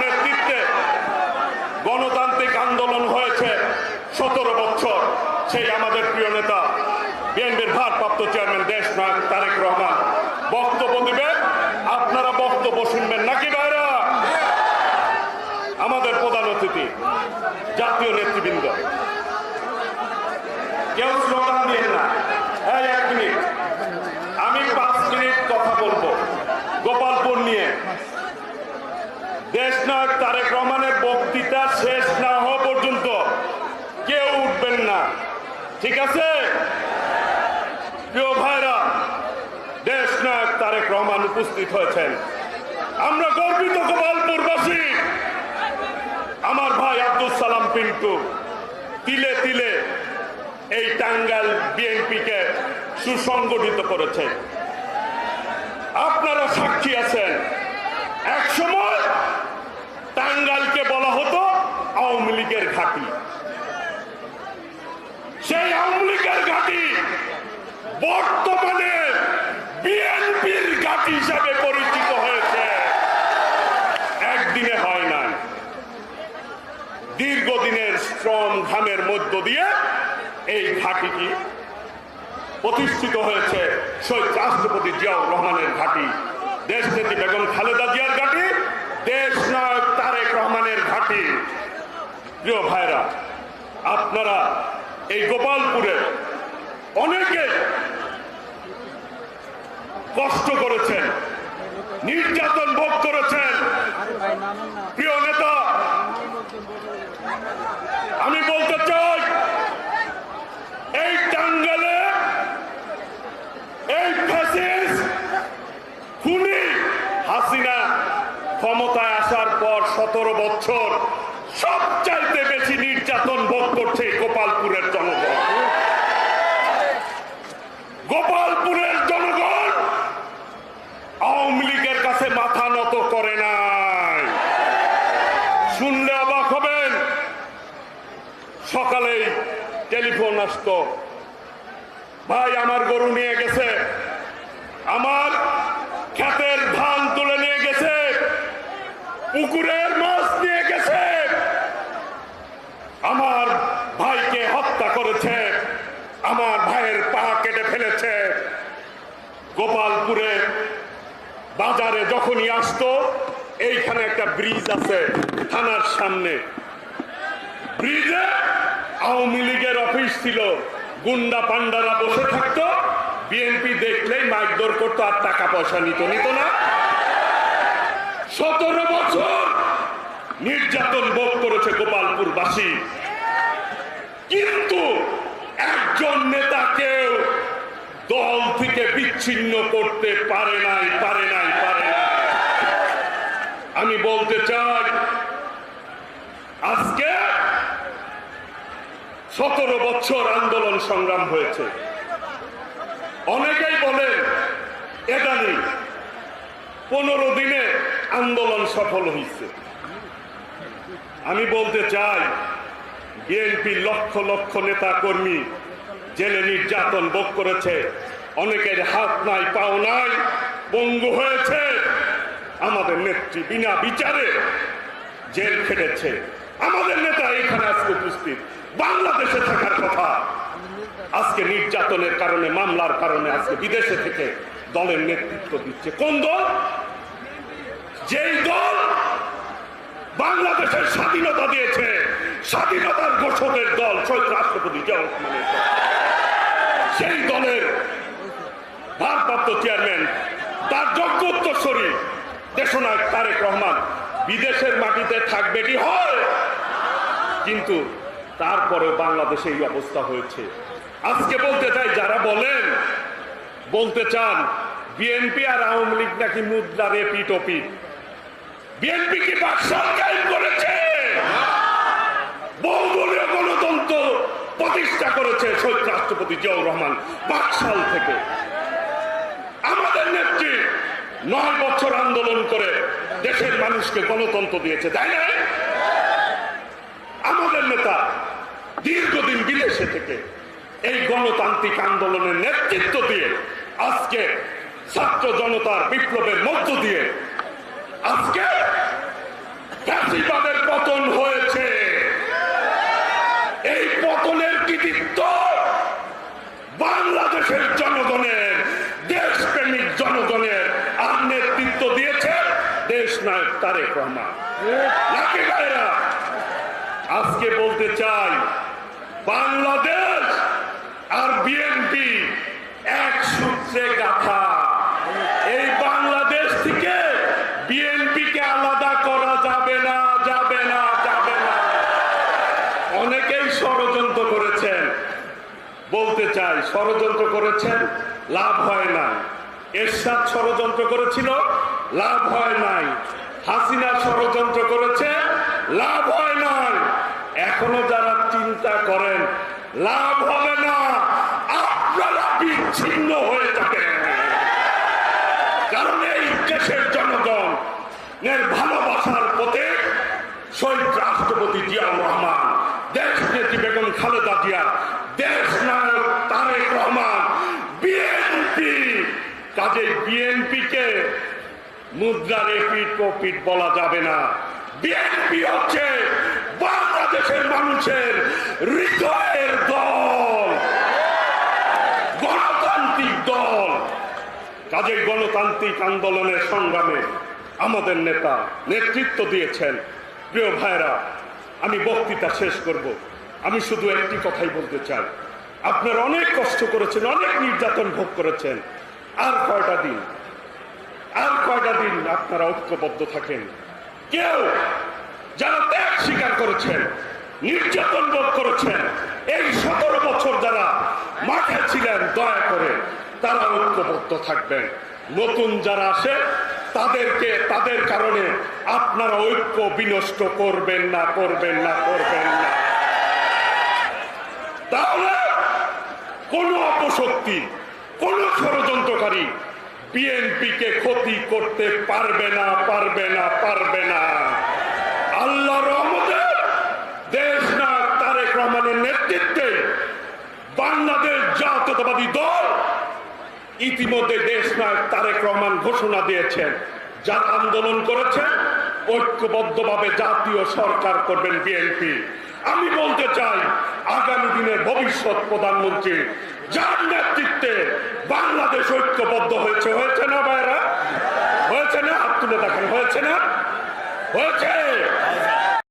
নেতৃত্বে গণতান্ত্রিক আন্দোলন হয়েছে সতেরো বছর, সেই আমাদের প্রিয় নেতা, বিএনপির ভারপ্রাপ্ত চেয়ারম্যান দেশ নায়ক তারেক রহমান। বক্তব্য দিবে, আপনারা বক্তব্য শুনবেন নাকি ভাইরা আমাদের প্রধান অতিথি, জাতীয় নেতৃবৃন্দ কেউ স্লোগান দিয়ে না এই এক মিনিট আমি পাঁচ মিনিট কথা বলব গোপালপুর নিয়ে দেশ নায়ক তারেক রহমানের বক্তৃতা শেষ না হওয়া পর্যন্ত কেউ উঠবেন না। ঠিক আছে? প্রিয় দেশ নায়ক তারেক রহমান উপস্থিত হয়েছেন। আমরা গর্বিত গোপালপুরবাসী। আমার ভাই আব্দুল সালাম পিন্টু তিলে তিলে এই টাঙ্গাইল বিএনপিকে সুসংগঠিত করেছে। আপনারা সাক্ষী আছেন। এক সময় টাঙ্গাইলকে বলা হতো আওয়ামী লীগের ঘাঁটি সেই আওয়ামী লীগের ঘাঁটি বর্তমানে বিএনপির ঘাঁটি হিসাবে পরিচিত হয়েছে। একদিনে হয় না দীর্ঘদিনের শ্রম ঘামের মধ্য দিয়ে এই ঘাঁটিটি প্রতিষ্ঠিত হয়েছে শহীদ রাষ্ট্রপতি জিয়াউর রহমানের ঘাঁটি। দেশ নেত্রী বেগম খালেদা জিয়ার ঘাঁটি, দেশ নায়ক তারেক রহমানের ঘাঁটি। প্রিয় ভাইরা, আপনারা এই গোপালপুরে অনেকে কষ্ট করেছেন, নির্যাতন ভোগ করেছেন। প্রিয় নেতা, আমি বলতে চাই, এই টাঙ্গালে এই ফ্যাসিস খুনি হাসিনা ক্ষমতায় আসার পর সতেরো বছর সবচাইতে বেশি নির্যাতন ভোগ করছে গোপালপুরের জনগণ। গোপালপুরের জনগণ আওয়ামী লীগের কাছে মাথা নত করে নাই শুনলে অবাক হবেন সকালেই আসতো ভাই, আমার গরু নিয়ে গেছে। আমার ক্ষেতের ধান তুলে নিয়ে গেছে। পুকুরের মাছ নিয়ে গেছে। আমার ভাইকে হত্যা করেছে। আমার ভাইয়ের পা কেটে ফেলেছে। গোপালপুরে বাজারে যখনই আসতো, এইখানে একটা ব্রিজ আছে থানার সামনে। ব্রিজে আওয়ামী লীগের অফিস ছিল। গুন্ডা পান্ডারা বসে থাকতো। বিএনপি দেখলেই মাইকদর করতো আর টাকা পয়সা নিত নিত না। সতেরো বছর নির্যাতন ভোগ করেছে গোপালপুরবাসী। কিন্তু একজন নেতাকেও দল থেকে বিচ্ছিন্ন করতে পারে নাই পারে নাই পারে নাই। আমি বলতে চাই, আজকে সতেরো বছর আন্দোলন সংগ্রাম হয়েছে। অনেকেই বলেন এটা নেই পনেরো দিনে আন্দোলন সফল হয়েছে আমি বলতে চাই বিএনপির লক্ষ লক্ষ নেতা কর্মী জেলে নির্যাতন ভোগ করেছে। অনেকের হাত নাই, পাও নাই, পঙ্গু হয়েছে। আমাদের নেত্রী বিনা বিচারে জেল খেটেছে। আমাদের নেতা এখানে আজকে উপস্থিত। বাংলাদেশে থাকার কথা। আজকে নির্যাতনের কারণে, মামলার কারণে আজকে বিদেশে থেকে দলের নেতৃত্ব দিচ্ছে। কোন দল? যেই দল বাংলাদেশের স্বাধীনতা দিয়েছে, স্বাধীনতার ঘোষকের দল, শহীদ রাষ্ট্রপতি জিয়াউর দল। সেই দলের ভারপ্রাপ্ত চেয়ারম্যান, তার যোগ্য উত্তরসূরি দেশনায়ক তারেক রহমান, বিদেশের মাটিতে থাকবেটি হয়? কিন্তু তারপরে বাংলাদেশে এই অবস্থা হয়েছে। আজকে বলতে চাই, যারা বলেন, বলতে চান, বিএনপি আর আওয়ামী লীগ নাকি মুদ্রার এপিট ওপিট বিএনপি কি বাকশাল কায়েম করেছে? বহুদলীয় গণতন্ত্র প্রতিষ্ঠা করেছে শহীদ রাষ্ট্রপতি জিয়াউর রহমান বাকশাল থেকে। আমাদের নেত্রী নয় বছর আন্দোলন করে দেশের মানুষকে গণতন্ত্র দিয়েছে, তাই না? আমাদের নেতা দীর্ঘদিন বিদেশে থেকে এই গণতান্ত্রিক আন্দোলনের নেতৃত্ব দিয়ে আজকে ছাত্র জনতার বিপ্লবের মধ্য দিয়ে আজকে ফ্যাসিবাদের পতন হয়েছে। এই পতনের কৃতিত্ব বাংলাদেশের জনগণের, দেশপ্রেমিক জনগণের আর নেতৃত্ব দিয়েছে দেশ নায়ক তারেক রহমান। আজকে বলতে চাই, বাংলাদেশ আর বিএনপি এক সূত্রে গাথা। এই বাংলাদেশ থেকে বিএনপিকে আলাদা করা যাবে না যাবে না যাবে না। অনেকেই ষড়যন্ত্র করেছেন। বলতে চাই, ষড়যন্ত্র করেছেন, লাভ হয় না এরশাদ ষড়যন্ত্র করেছিল, লাভ হয় নাই। হাসিনা ষড়যন্ত্র করেছে, লাভ হয় নাই। এখনও যারা চিন্তা করেন, লাভ হবে না, আপনারা বিচ্ছিন্ন হয়ে যাবেন কারণ এই দেশের জনগণ এর ভালোবাসার পথে শহীদ রাষ্ট্রপতি জিয়াউর রহমান, দেশ নেত্রী বেগম খালেদা জিয়া, দেশ নায়ক তারেক রহমান বিএনপি কাজে বিএনপি কে মুদ্রার এপিট প্রপিট বলা যাবে না। বিএনপি হচ্ছে বাংলাদেশের মানুষের হৃদয়ের দল। গণতান্ত্রিক দল। কাজে গণতান্ত্রিক আন্দোলনের সংগ্রামে আমাদের নেতা নেতৃত্ব দিয়েছেন। প্রিয় ভাইরা আমি বক্তৃতা শেষ করব। আমি শুধু একটি কথাই বলতে চাই। আপনারা অনেক কষ্ট করেছেন, অনেক নির্যাতন ভোগ করেছেন। আর কয়টা দিন? আর কয়টা দিন আপনারা ঐক্যবদ্ধ থাকেন? কেউ যারা ত্যাগ স্বীকার করেছেন নির্যাতন ভোগ করেছেন। এই সতেরো বছর যারা মাঠে ছিলেন, দয়া করে তারা ঐক্যবদ্ধ থাকবেন। নতুন যারা আসে, তাদেরকে, তাদের কারণে আপনারা ঐক্য বিনষ্ট করবেন না করবেন না করবেন না। তাহলে কোন অপশক্তি, কোন ষড়যন্ত্রকারী বিএনপিকে ক্ষতি করতে পারবে না পারবে না পারবে না। আল্লাহ রহমতে দেশ না তারেক রহমানের নেতৃত্বে বাংলাদেশ জাতীয়তাবাদী দল ইতিমধ্যে দেশ নায়ক তারেক রহমান ঘোষণা দিয়েছেন, যারা আন্দোলন করেছেন ঐক্যবদ্ধভাবে জাতীয় সরকার করবেন বিএনপি। আমি বলতে চাই, আগামী দিনের ভবিষ্যৎ প্রধানমন্ত্রী, যার নেতৃত্বে বাংলাদেশ ঐক্যবদ্ধ হয়েছে হয়েছে না ভাইরা হয়েছে না? হাত তুলে দেখেন, হয়েছে না? হয়েছে?